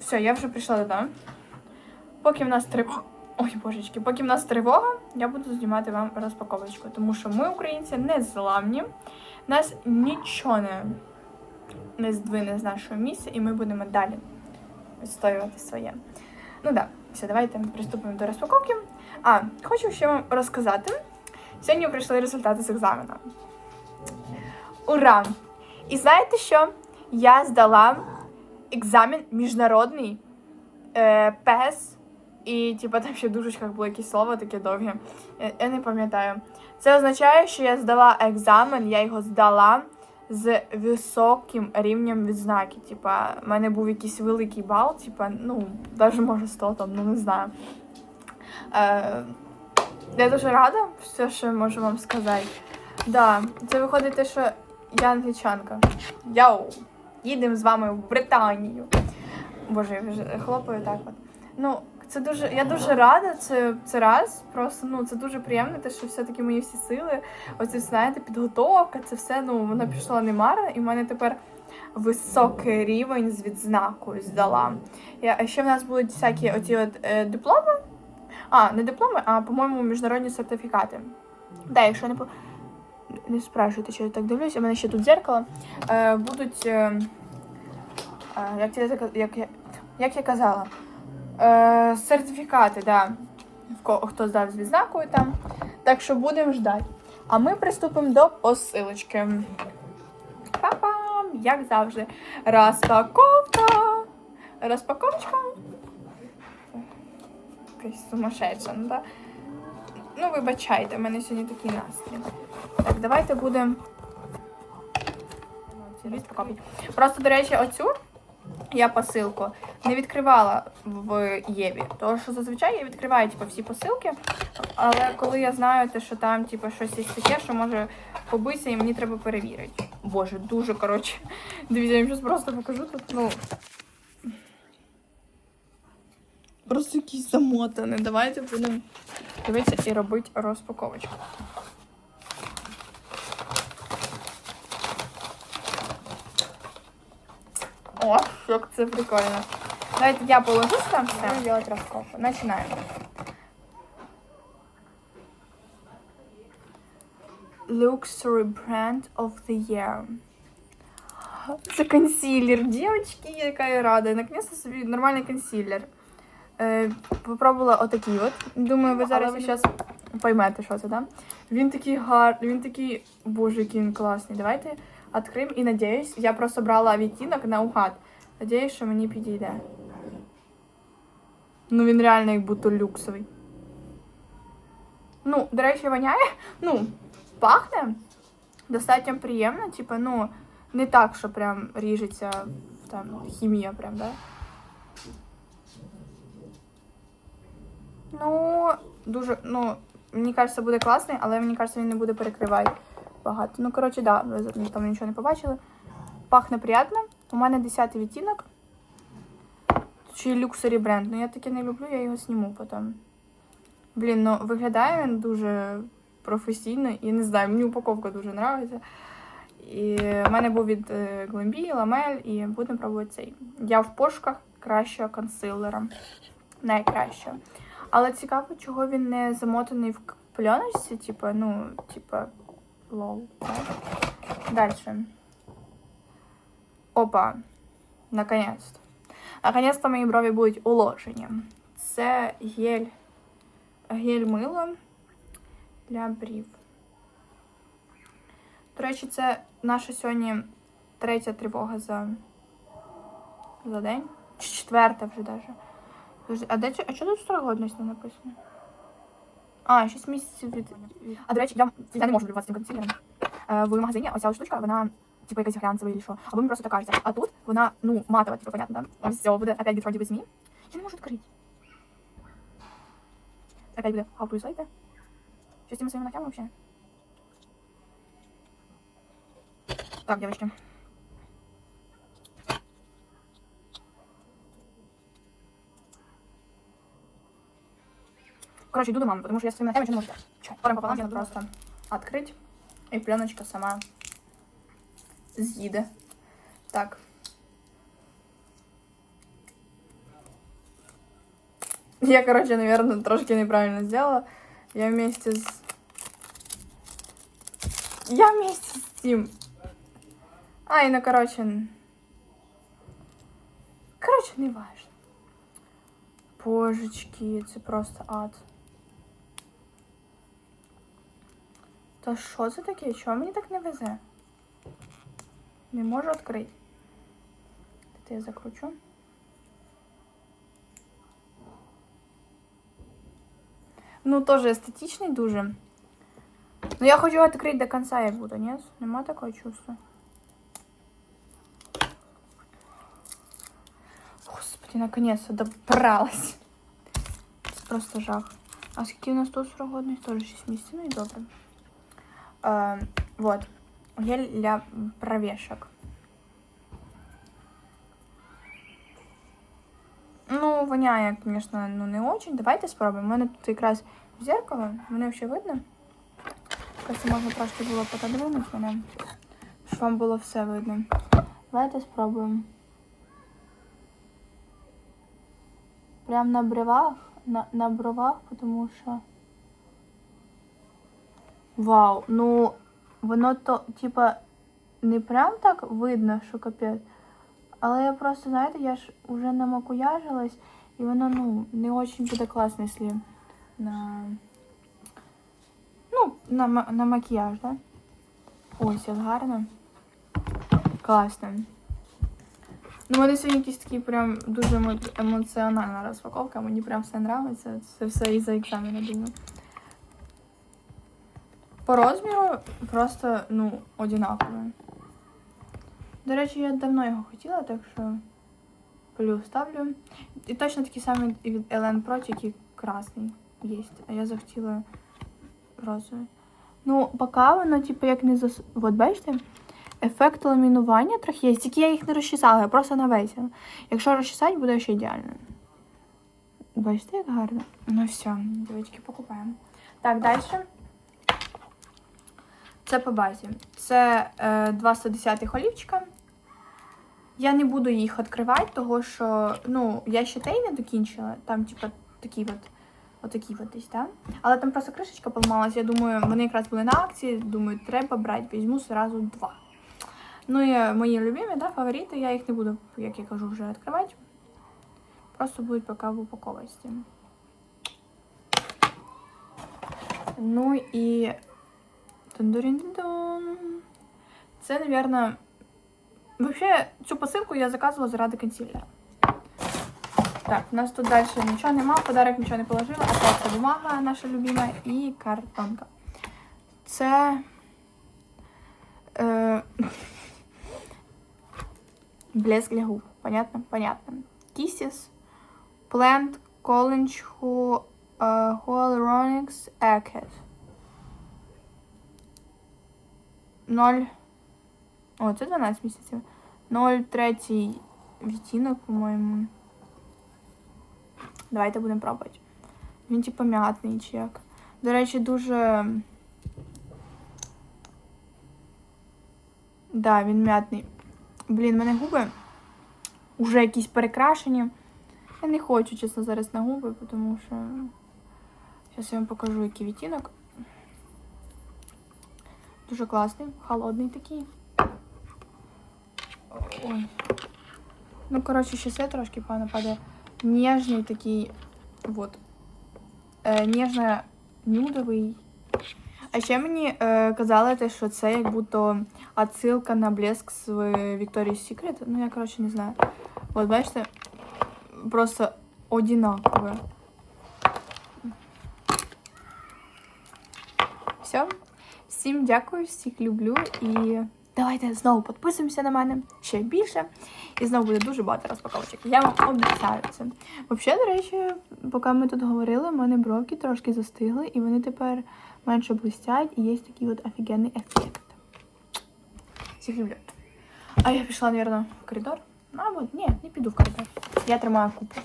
Все, я вже прийшла додому. Поки в нас тривога. Ой, божечки, поки в нас тривога, я буду знімати вам розпаковочку, тому що ми, українці, не зламні. Нас нічого не, не здвине з нашого місця, і ми будемо далі відстоювати своє. Ну да. все, давайте приступимо до розпаковки. А, хочу ще вам розказати. Сьогодні прийшли результати з екзамену. Ура! І знаєте що? Я здала екзамен міжнародний е, ПЕС, і типу, там ще в дужечках було якесь слово таке довге. Я, я не пам'ятаю. Це означає, що я здала екзамен, я його здала з високим рівнем відзнаки. Типа, в мене був якийсь великий бал, типа, ну, навіть може 100 там, ну не знаю. Е, я дуже рада, все, що можу вам сказати. Да, це виходить те, що я англічанка. Йоу! Їдемо з вами в Британію. Боже, я вже хлопаю так от. Ну, це дуже. Я дуже рада, це, це раз. Просто ну це дуже приємно, те, що все-таки мої всі сили, оце знаєте, підготовка, це все ну воно пішло немарно, і в мене тепер високий рівень з відзнакою здала. Я, ще в нас будуть всякі оці от е, дипломи. А, не дипломи, а по-моєму, міжнародні сертифікати. Да, якщо не по. Не спрашуйте, що я так дивлюсь, у мене ще тут дзеркало. Е, будуть. Е, е, як, я, зак- як, як я казала, е, сертифікати, да. Хто здав з відзнакою там. Так що будемо ждати. А ми приступимо до посилочки. Па-пам! Як завжди. Розпаковка! Розпаковочка. Сумасшедша, ну да? Ну, вибачайте, в мене сьогодні такий настрій. Так, давайте будемо. Просто, до речі, оцю я посилку не відкривала в Єві. Тому що зазвичай я відкриваю типу, всі посилки. Але коли я знаю, те, що там типу, щось є таке, що може побитися, і мені треба перевірити. Боже, дуже коротше. Дивіться, я вам зараз просто покажу тут. Ну. Просто якийсь замотаний. Давайте будемо дивитися і робити розпаковочку. О, як це прикольно. Давайте я положу там все. Будемо делать розкопку. Починаємо. Luxury Brand of the Year. Це консилер. Дівчатки, яка я рада. Наконец-то собі нормальний консилер. Е, попробувала отакий от. Думаю, ви зараз зараз поймете, що це, да? Він такий гарний, він такий, боже, який він класний. Давайте відкриємо і надіюсь, я просто брала відтінок наугад. Надіюсь, що мені підійде. Ну, він реально як будто люксовий. Ну, до речі, воняє. Ну, пахне достатньо приємно, типу, ну, не так, що прям ріжеться там хімія, прям, да? Ну, дуже, ну, мені кажеться, буде класний, але мені кажеться, він не буде перекривати багато. Ну, коротше, да, ви там нічого не побачили. Пахне приємно. У мене 10 відтінок. Чи люксері бренд. Ну я таке не люблю, я його зніму потім. Блін, ну виглядає він дуже професійно і не знаю, мені упаковка дуже подобається. І в мене був від Glambi, Ламель, і будемо пробувати цей. Я в пошуках кращого консилера. Найкращого. Але цікаво, чого він не замотаний в пленочці, типа, ну, типа, лол. Далі. Опа. Наконец-то. Наконец-то мої брові будуть уложені. Це гель. Гель мило для брів. До речі, це наша сьогодні третя тривога за, за день. Чи четверта вже даже. Подожди, А де чи- а що тут строк годності не написано? А, 6 місяців від. А до речі, я, я не можу любувати цим консилером. Е, в магазині оця ось штучка, вона типу якась глянцева чи що. Або мені просто так кажеться. А тут вона, ну, матова, типу, понятно, да? Ось цього буде опять від вроді би змі. Я не можу відкрити. Опять буде how to use Що з цими своїми ногтями вообще? Так, девочки. Короче, иду до мамы, потому что я своими ногтями ничего не могу сделать. Корм пополам надо просто открыть, и пленочка сама з'їде. Так. Я, короче, наверное, трошки неправильно сделала. Я вместе с... Я вместе с Тим. Ай, ну, короче... Короче, не важно. Божечки, це просто ад. Та що це таке? Чого мені так не везе? Не можу відкрити. Це я закручу. Ну, теж естетичний дуже. Ну, я хочу відкрити до кінця, як буду, ні? Нема такого чувства. Господи, наконец-то добралась. Це просто жах. А скільки у нас тут срок годності? Тоже 6 місяців, ну і добре. Е, вот. Гель для провешок. Ну, воняє, звісно, ну не очень. Давайте спробуємо. У мене тут якраз зеркало. Мене взагалі видно. Просто можна трошки було пододвинути мене, щоб вам було все видно. Давайте спробуємо. Прям на бровах, на, на бровах, тому що. Вау, ну воно то, типа, не прям так видно, що капець. Але я просто, знаєте, я ж вже намакуяжилась, і воно, ну, не очень буде класно, якщо на. Ну, на, на макіяж, да? Ось, як гарно. Класно. Ну, мене сьогодні якісь такі прям дуже емо- емоціональна розпаковка. Мені прям все подобається. Це все із-за екзамену, думаю. По розміру просто, ну, одинаково. До речі, я давно його хотіла, так що плюс ставлю. І точно такий самий від Ellen Pro, тільки красний є. А я захотіла розовий. Ну, поки воно, типу, як не зас... От бачите? Ефект ламінування трохи є, тільки я їх не розчесала, я просто навесила. Якщо розчесати, буде ще ідеально. Бачите, як гарно? Ну все, дівчатки, покупаємо. Так, далі. Це по базі. Це е, 210 олівчика. Я не буду їх відкривати, тому що ну, я ще те й не докінчила. Там, типа, такі от, отакі от десь, так? Але там просто кришечка поламалась. Я думаю, вони якраз були на акції. Думаю, треба брати, візьму зразу два. Ну і мої любимі, да, фаворити, я їх не буду, як я кажу, вже відкривати. Просто будуть поки в упаковості. Ну і. Це, напевно. Вообще, цю посилку я заказувала заради консилера. Так, у нас тут далі нічого нема, подарок нічого не положила. Опять це бумага наша любима і картонка. Це. Е... Блеск для губ. Понятно? Понятно. Kisses, Plant, College, Hyaluronics, Acid. 0. О, це 12 місяців. 0,3 відтінок, по-моєму. Давайте будемо пробувати. Він типу м'ятний чи як. До речі, дуже. Да, він м'ятний. Блін, в мене губи вже якісь перекрашені. Я не хочу, чесно, зараз на губи, тому що. Зараз я вам покажу, який відтінок. Дуже класний, холодний такий. Ой. Ну, коротше, ще світ трошки погано падає. Ніжний такий, вот. Е, ніжно-нюдовий. А ще мені е, казали, те, що це як будто отсилка на блеск з Victoria's Secret. Ну, я, коротше, не знаю. От, бачите, просто одинакове. Все. Всім дякую, всіх люблю і давайте знову підписуємося на мене ще більше. І знову буде дуже багато розпаковочок. Я вам обіцяю це. Взагалі, до речі, поки ми тут говорили, в мене бровки трошки застигли, і вони тепер менше блистять, і є такий от офігенний ефект. Всіх люблю. А я пішла, мабуть, в коридор. Ну, або ні, не піду в коридор. Я тримаю купу.